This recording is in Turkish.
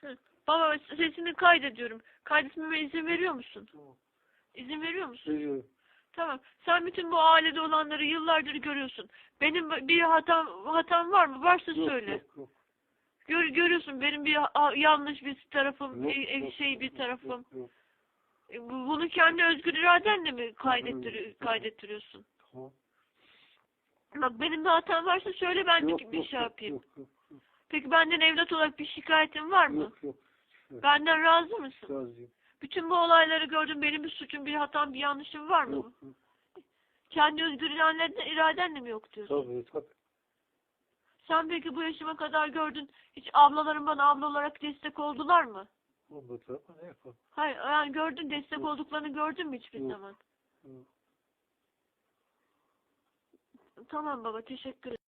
Hı. Baba sesini kaydediyorum. Kaydetmeme izin veriyor musun? Tamam. İzin veriyor musun? Veriyorum. Tamam. Sen bütün bu ailede olanları yıllardır görüyorsun. Benim bir hatam hatam var mı? Varsa Yok, söyle. Yok, yok. Gör, görüyorsun benim bir yanlış bir tarafım, Yok, e- e- yok, şey bir tarafım. yok, yok. E, bu- Bunu kendi özgür iradenle mi kaydettir kaydettiriyorsun? Tamam. Bak benim bir hatam varsa söyle ben de Yok, bir yok, şey yapayım. Yok, yok. Peki benden evlat olarak bir şikayetin var mı? Yok, yok. Benden razı mısın? Razıyım. Bütün bu olayları gördüm. Benim bir suçum, bir hatam, bir yanlışım var mı? Yok, yok. Kendi özgür iradenle mi yok diyorsun? Tabii, tabii. Sen peki bu yaşıma kadar gördün. Hiç ablalarım bana abla olarak destek oldular mı? Olmadı ama ne yapalım? Hayır, yani gördün destek Yok. olduklarını gördün mü hiçbir Yok. zaman? Yok. Tamam baba, teşekkür ederim.